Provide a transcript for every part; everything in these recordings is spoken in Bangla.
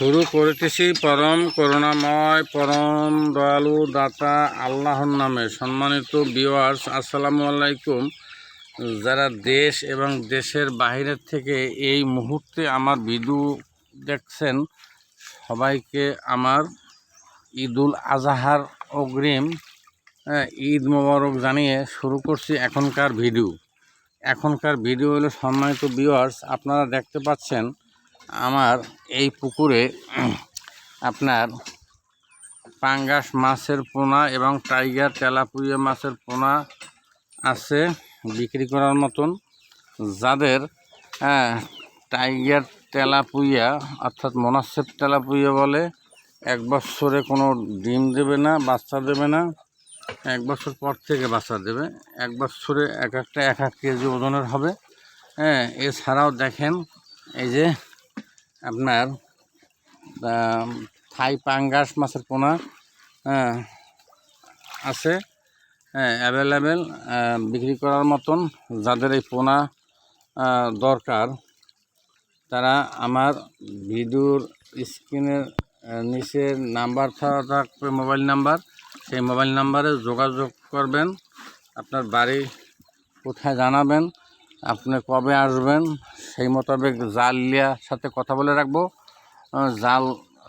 শুরু করিতেছি পরম করুণাময় পরম দয়ালু দাতা আল্লাহর নামে। সম্মানিত ভিউয়ার্স আসসালামু আলাইকুম। যারা দেশ এবং দেশের বাইরের থেকে এই মুহূর্তে আমার ভিডিও দেখছেন সবাইকে আমার ঈদুল আজহার অগ্রিম হ্যাঁ, ঈদ মোবারক জানিয়ে শুরু করছি এখনকার ভিডিও। এখনকার ভিডিও হলো সম্মানিত ভিউয়ার্স আপনারা দেখতে পাচ্ছেন আমার এই পুকুরে আপনার পাঙ্গাস মাছের পোনা এবং টাইগার তেলাপুয়া মাছের পোনা আছে বিক্রি করার মতন। যাদের হ্যাঁ, টাইগার তেলাপুয়া অর্থাৎ মোনাসের তেলাপুয়া বলে এক বছরে কোনো ডিম দেবে না বাচ্চা দেবে না এক বছর পর থেকে বাচ্চা দেবে। এক বছরে এক একটা এক এক কেজি ওজনের হবে। হ্যাঁ এছাড়াও দেখেন এই যে আপনার থাই পাঙ্গাস মাছের পোনা হ্যাঁ আছে হ্যাঁ অ্যাভেলেবেল বিক্রি করার মতন যাদের এই পোনা দরকার তারা আমার ভিডিওর স্ক্রিনের আহ, নিচে নাম্বার থাকা থাকবে মোবাইল নাম্বার সেই মোবাইল নাম্বারে যোগাযোগ করবেন আপনার বাড়ি কোথায় জানাবেন আপনি কবে আসবেন? সেই মোতাবেক জাল লিয়ার সাথে কথা বলে রাখব। জাল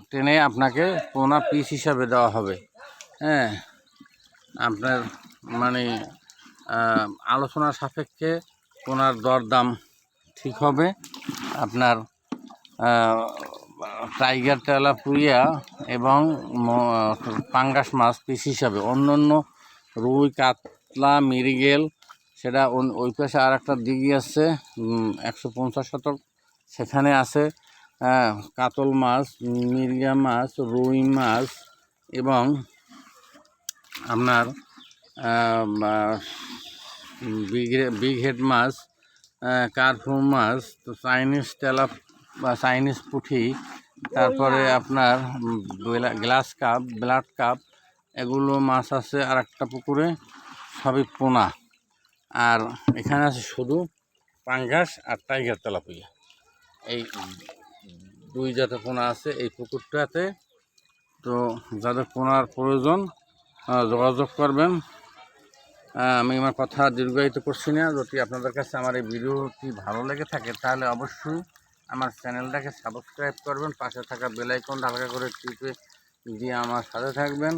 টেনে আপনাকে পোনা পিস হিসাবে দেওয়া হবে। হ্যাঁ আপনার মানে আলোচনা সাপেক্ষে পোনার দরদাম ঠিক হবে। আপনার টাইগার তেলাপুইয়া এবং পাঙ্গাস মাছ পিস হিসাবে অন্য অন্য রুই, কাতলা মিরিগেল সেটা ওই পাশে আর একটা দিঘি আছে একশো পঞ্চাশ শতক সেখানে আছে হ্যাঁ, কাতল মাছ মিরিগা মাছ রুই মাছ এবং আপনার বিগ হেড মাছ কার্ফু মাছ তো চাইনিজ তেলা বা চাইনিজ পুঁটি তারপরে আপনার গ্লাস কাপ ব্লাড কাপ এগুলো মাছ আছে আর একটা পুকুরে সবই পোনা। আর এখানে আছে শুধু পাঙ্গাস আর টাইগার তেলাপিয়া। এই দুই জাতের পোনা আছে এই পুকুরটাতে। তো যাদের পোনার প্রয়োজন যোগাযোগ করবেন। আমি আমার কথা দীর্ঘায়িত করছি না। যদি আপনাদের কাছে আমার এই ভিডিওটি ভালো লেগে থাকে, তাহলে অবশ্যই আমার চ্যানেলটাকে সাবস্ক্রাইব করবেন। পাশে থাকা বেলাইকন হালকা করে টিপে দিয়ে আমার সাথে থাকবেন।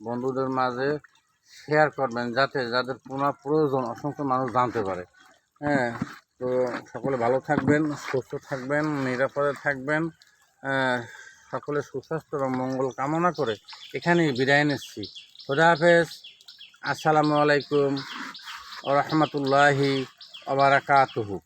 বন্ধুদের মাঝে শেয়ার করবেন যাতে যাদের পোনা প্রয়োজন অসংখ্য মানুষ জানতে পারে। হ্যাঁ তো সকলে ভালো থাকবেন, সুস্থ থাকবেন, নিরাপদে থাকবেন সকলে সুস্বাস্থ্য এবং মঙ্গল কামনা করে এখানেই বিদায় নিচ্ছি। খুদা হাফেজ, আসসালামু আলাইকুম রহমতুল্লাহি ওবরাকাতুহু